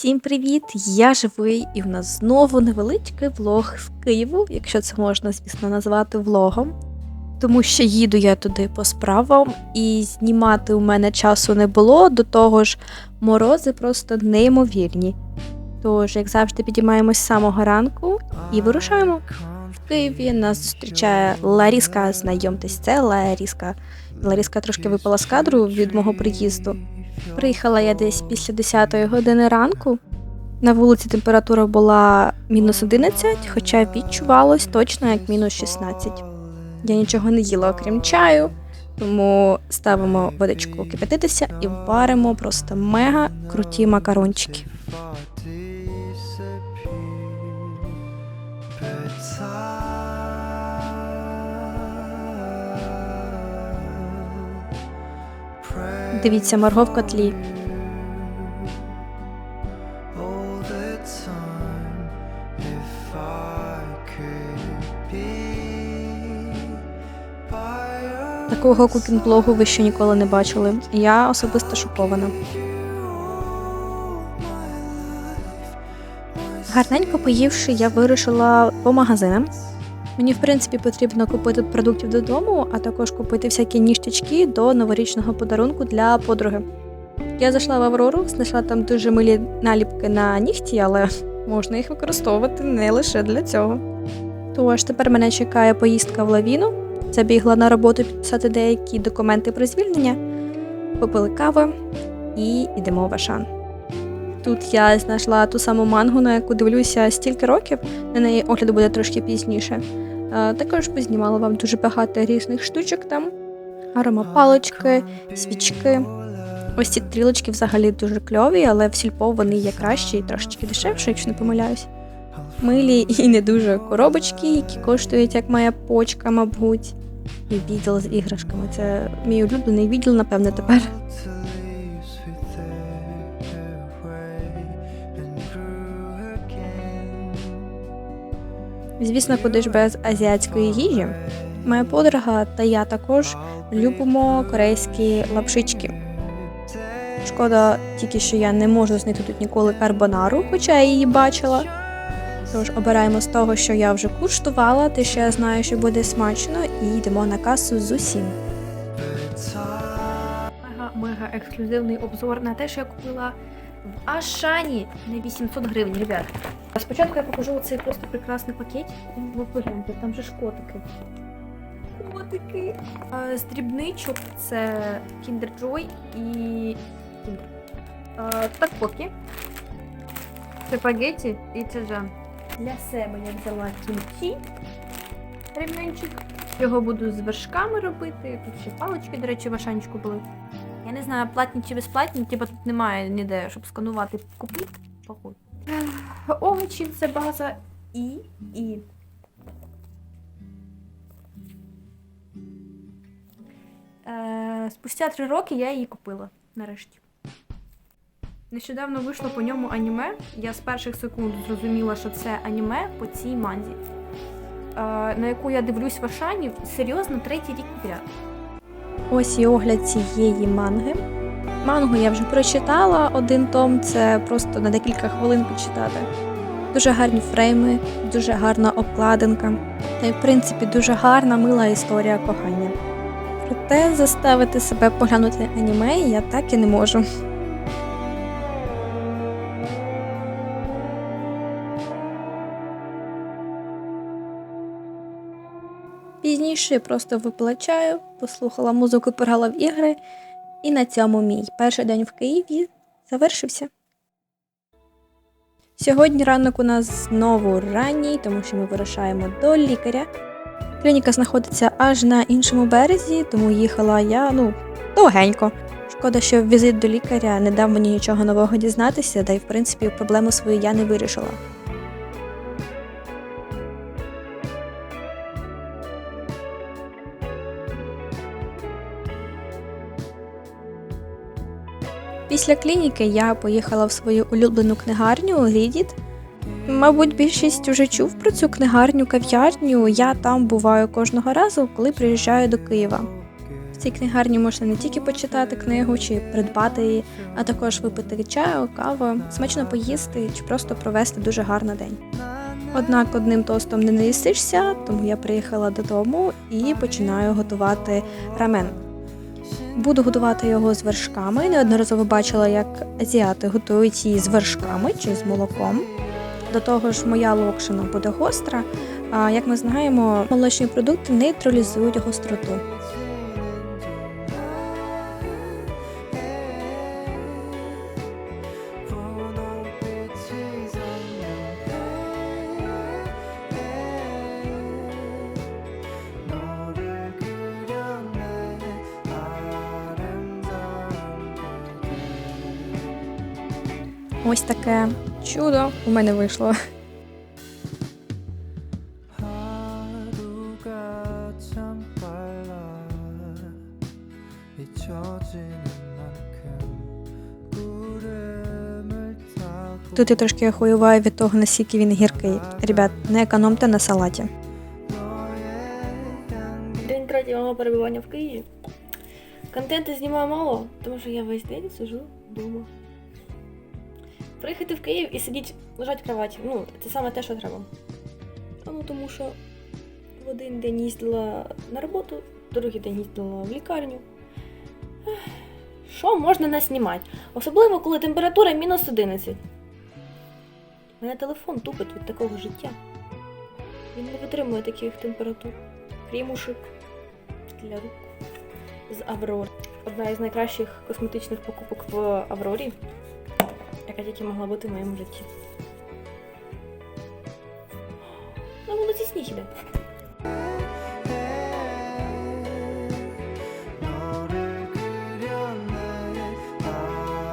Всім привіт! Я живий, і в нас знову невеличкий влог з Києву, якщо це можна, звісно, назвати влогом. Тому що їду я туди по справам, і знімати у мене часу не було, до того ж, морози просто неймовірні. Тож, як завжди, підіймаємось з самого ранку і вирушаємо. В Києві нас зустрічає Ларіска. Знайомтесь, це Ларіска. Ларіска трошки випала з кадру від мого приїзду. Приїхала я десь після 10 години ранку. На вулиці температура була мінус 11, хоча відчувалось точно як мінус 16. Я нічого не їла, окрім чаю, тому ставимо водичку кипятитися і варимо просто мега круті макарончики. Дивіться, Марго в котлі. Такого кукінг-блогу ви ще ніколи не бачили. Я особисто шокована. Гарненько поївши, я вирушила по магазинам. Мені, в принципі, потрібно купити продуктів додому, а також купити всякі ніштячки до новорічного подарунку для подруги. Я зайшла в Аврору, знайшла там дуже милі наліпки на нігті, але можна їх використовувати не лише для цього. Тож тепер мене чекає поїздка в лавіну. Забігла на роботу підписати деякі документи про звільнення, попили кави і йдемо в Ашан. Тут я знайшла ту саму мангу, на яку дивлюся стільки років, на неї огляд буде трошки пізніше. Е, Також познімала вам дуже багато різних штучок там. Аромапалочки, свічки. Ось ці трілочки взагалі дуже кльові, але в сільпо вони є кращі і трошечки дешевше, якщо не помиляюсь. Милі і не дуже коробочки, які коштують як моя почка, мабуть. І відділ з іграшками. Це мій улюблений відділ, напевне, тепер. Звісно, куди ж без азіатської їжі. Моя подруга та я також любимо корейські лапшички. Шкода тільки, що я не можу знайти тут ніколи карбонару, хоча я її бачила. Тож обираємо з того, що я вже куштувала, те, що я знаю, що буде смачно, і йдемо на касу з усім. Мега мега ексклюзивний обзор на те, що я купила в Ашані на 800 гривень, ребят. Спочатку я покажу цей просто прекрасний пакет. Ви погляньте, там же ж котики. Котики. А, З дрібничок це Kinder Joy і Kinder. А, Так поки. Спагетті і чаджан. Для себе я взяла кімчі. Ремненчик. Його буду з вершками робити. Тут ще палички, до речі, в Ашанчику були. Я не знаю, платні чи безплатні, типа тут немає ніде, щоб сканувати купити. Походу. Овочі це база і. і. Е, спустя три роки я її купила нарешті. Нещодавно вийшло по ньому аніме. Я з перших секунд зрозуміла, що це аніме по цій манзі, е, на яку я дивлюсь в Ашані серйозно третій рік підряд. Ось і огляд цієї манги. Мангу я вже прочитала один том, це просто на декілька хвилин почитати. Дуже гарні фрейми, дуже гарна обкладинка, та й в принципі дуже гарна мила історія кохання. Проте заставити себе поглянути аніме я так і не можу. Пізніше я просто випила чаю, послухала музику, пограла в ігри, і на цьому мій перший день в Києві завершився. Сьогодні ранок у нас знову ранній, тому що ми вирушаємо до лікаря. Клініка знаходиться аж на іншому березі, тому їхала я ну довгенько. Шкода, що візит до лікаря не дав мені нічого нового дізнатися, та й в принципі проблему свою я не вирішила. Після клініки я поїхала в свою улюблену книгарню Рідіт. Мабуть, більшість уже чув про цю книгарню кав'ярню. Я там буваю кожного разу, коли приїжджаю до Києва. В цій книгарні можна не тільки почитати книгу чи придбати її, а також випити чаю, каву, смачно поїсти чи просто провести дуже гарний день. Однак одним тостом не наїстишся, тому я приїхала додому і починаю готувати рамен. Буду готувати його з вершками. Неодноразово бачила, як азіати готують її з вершками чи з молоком. До того ж, моя локшина буде гостра. Як ми знаємо, молочні продукти нейтралізують гостроту. Ось таке чудо у мене вийшло. Тут я трошки хуюваю від того, наскільки він гіркий. Ребят, не економте на салаті. День третій мого перебування в Києві. Контенту знімаю мало, тому що я весь день сижу вдома. Приїхати в Київ і сидіти, лежать в кроваті. Ну, це саме те, що треба. Ну тому що в один день їздила на роботу, другий день їздила в лікарню. Що можна наснімати? Особливо, коли температура мінус 11. У мене телефон тупить від такого життя. Він не витримує таких температур. Крімушек для рук з Аврор. Одна із найкращих косметичних покупок в Аврорі, яка тільки могла бути в моєму житті. Ну, На вулиці сніг іде.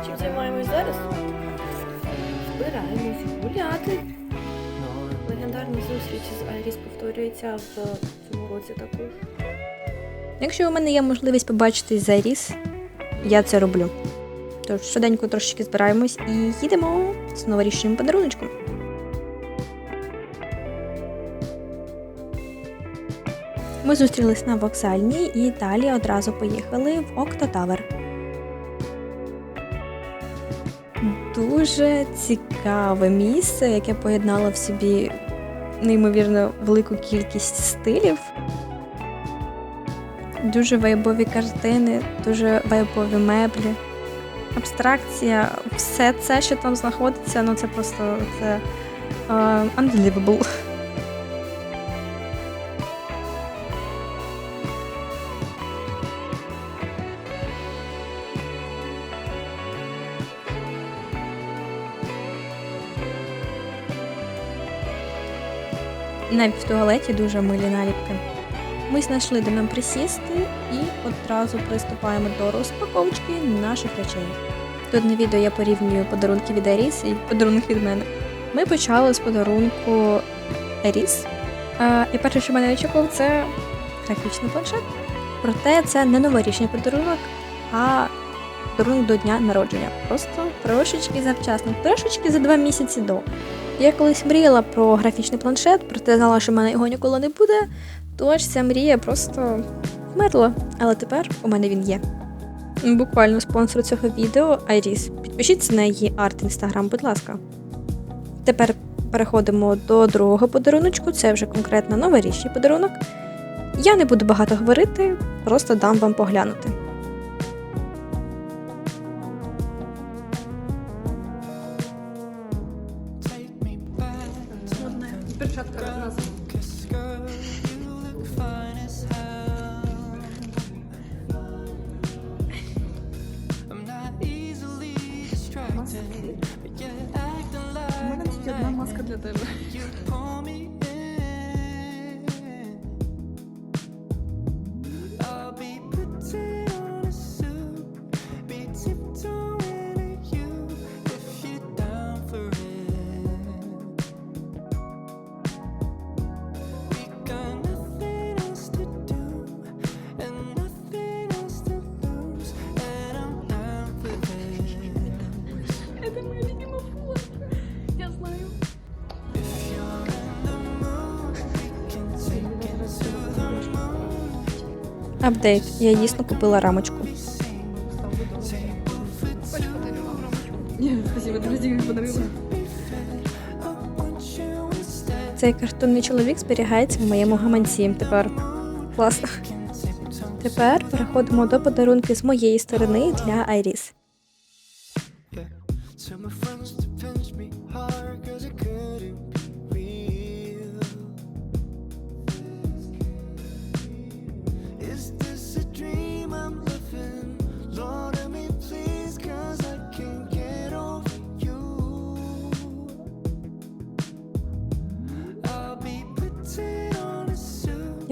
Чим займаємось зараз? Збираємось гуляти. Легендарна зустріч з Айріс повторюється в цьому році також. Якщо у мене є можливість побачити з я це роблю. Тож швиденько трошечки збираємось і їдемо з новорічним подаруночком. Ми зустрілись на вокзальній і далі одразу поїхали в Окто Тавер. Дуже цікаве місце, яке поєднало в собі неймовірно велику кількість стилів. Дуже вайбові картини, дуже вайбові меблі, абстракція, все це, що там знаходиться, ну це просто це uh, unbelievable. Навіть в туалеті дуже милі наліпки. Ми знайшли, де нам присісти, і одразу приступаємо до розпаковочки наших речей. Тут на відео я порівнюю подарунки від Еріс і подарунок від мене. Ми почали з подарунку Еріс. А, і перше, що мене очікував, це графічний планшет. Проте це не новорічний подарунок, а подарунок до дня народження. Просто трошечки завчасно, трошечки за два місяці до. Я колись мріяла про графічний планшет, проте знала, що в мене його ніколи не буде. Тож ця мрія просто вмерла, але тепер у мене він є. Буквально спонсор цього відео Айріс. Підпишіться на її арт інстаграм, будь ласка. Тепер переходимо до другого подаруночку, це вже конкретно новорічний подарунок. Я не буду багато говорити, просто дам вам поглянути. У мене тут одна маска для тебе. Апдейт. Я дійсно купила рамочку. Ні, спасибо, друзі, подарила. Цей картонний чоловік зберігається в моєму гаманці. Тепер класно. Тепер переходимо до подарунки з моєї сторони для Айріс.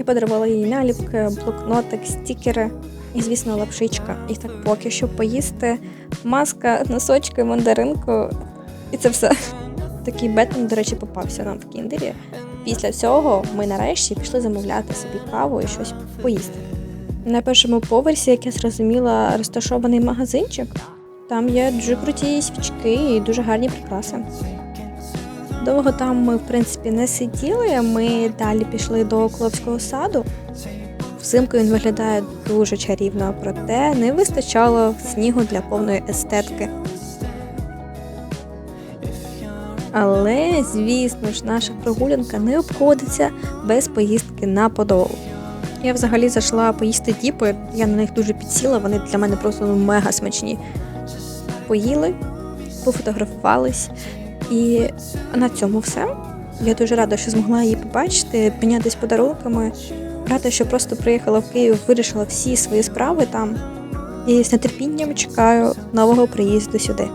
Подарувала їй наліпки, блокнотик, стікери і, звісно, лапшичка. І так поки що поїсти, маска, носочки, мандаринку. І це все. Такий бетон, до речі, попався нам в кіндері. Після цього ми нарешті пішли замовляти собі каву і щось поїсти. На першому поверсі, як я зрозуміла, розташований магазинчик. Там є дуже круті свічки і дуже гарні прикраси. Довго там ми, в принципі, не сиділи. Ми далі пішли до Кловського саду. Взимку він виглядає дуже чарівно, проте не вистачало снігу для повної естетики. Але, звісно ж, наша прогулянка не обходиться без поїздки на Подолу. Я взагалі зайшла поїсти діпи, я на них дуже підсіла, вони для мене просто ну, мега смачні. Поїли, пофотографувались, і на цьому все. Я дуже рада, що змогла її побачити, піднятись подарунками. Рада, що просто приїхала в Київ, вирішила всі свої справи там. І з нетерпінням чекаю нового приїзду сюди.